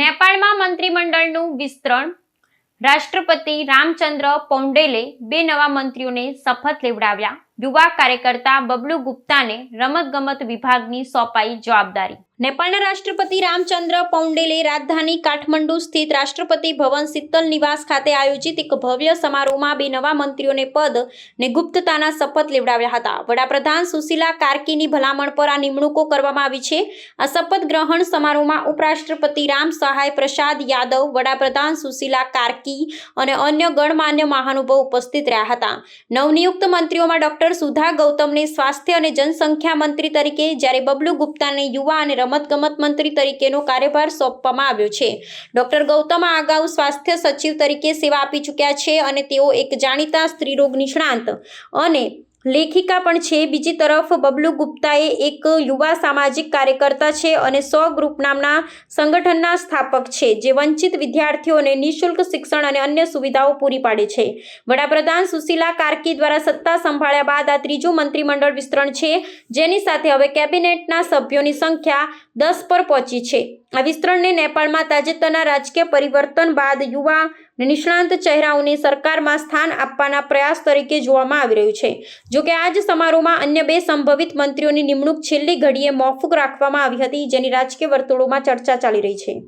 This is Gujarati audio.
નેપાળમાં મંત્રીમંડળનું વિસ્તરણ. રાષ્ટ્રપતિ રામચંદ્ર પૌંડેલે બે નવા મંત્રીઓને શપથ લેવડાવ્યા. યુવા કાર્યકર્તા બબલુ ગુપ્તાને રમતગમત વિભાગની સોંપાઈ જવાબદારી. નેપાળના રાષ્ટ્રપતિ રામચંદ્ર પૌંડેલે રાજધાની કાઠમંડુ સ્થિત રાષ્ટ્રપતિ ભવન શીતલ નિવાસ ખાતે આયોજિત એક ભવ્ય સમારોહમાં બે નવા મંત્રીઓને પદ ને ગુપ્તતાના શપથ લેવડાવ્યા હતા. વડાપ્રધાન સુશીલા કાર્કીની ભલામણ પર આ નિમણૂકો કરવામાં આવી છે. આ શપથ ગ્રહણ સમારોહમાં ઉપરાષ્ટ્રપતિ રામ સહાય પ્રસાદ યાદવ, વડાપ્રધાન સુશીલા કાર્કી અને અન્ય ગણમાન્ય મહાનુભાવ ઉપસ્થિત રહ્યા હતા. નવનિયુક્ત મંત્રીઓમાં ડોક્ટર સુધા ગૌતમને સ્વાસ્થ્ય અને જનસંખ્યા મંત્રી તરીકે, જ્યારે બબલુ ગુપ્તાને યુવા અને રમતગમત મંત્રી તરીકેનો કાર્યભાર સોંપવામાં આવ્યો છે. ડોક્ટર ગૌતમ આ અગાઉ સ્વાસ્થ્ય સચિવ તરીકે સેવા આપી ચૂક્યા છે અને તેઓ એક જાણીતા સ્ત્રીરોગ નિષ્ણાંત અને લેખિકા પણ છે. બીજી તરફ બબલુ ગુપ્તાએ એક યુવા સામાજિક કાર્યકર્તા છે અને સો ગ્રુપ નામના સંગઠનના સ્થાપક છે, જે વંચિત વિદ્યાર્થીઓને નિઃશુલ્ક શિક્ષણ અને અન્ય સુવિધાઓ પૂરી પાડે છે. વડાપ્રધાન સુશીલા કાર્કી દ્વારા સત્તા સંભાળ્યા બાદ આ ત્રીજું મંત્રીમંડળ વિસ્તરણ છે, જેની સાથે હવે કેબિનેટના સભ્યોની સંખ્યા દસ પર પહોંચી છે. આ વિસ્તરણને નેપાળમાં તાજેતરના રાજકીય પરિવર્તન બાદ યુવા નિષ્ણાંત ચહેરાઓને સરકારમાં સ્થાન આપવાના પ્રયાસ તરીકે જોવામાં આવી રહ્યું છે. જોકે આ જ સમારોહમાં અન્ય બે સંભવિત મંત્રીઓની નિમણૂક છેલ્લી ઘડીએ મોફૂક રાખવામાં આવી હતી, જેની રાજકીય વર્તુળોમાં ચર્ચા ચાલી રહી છે.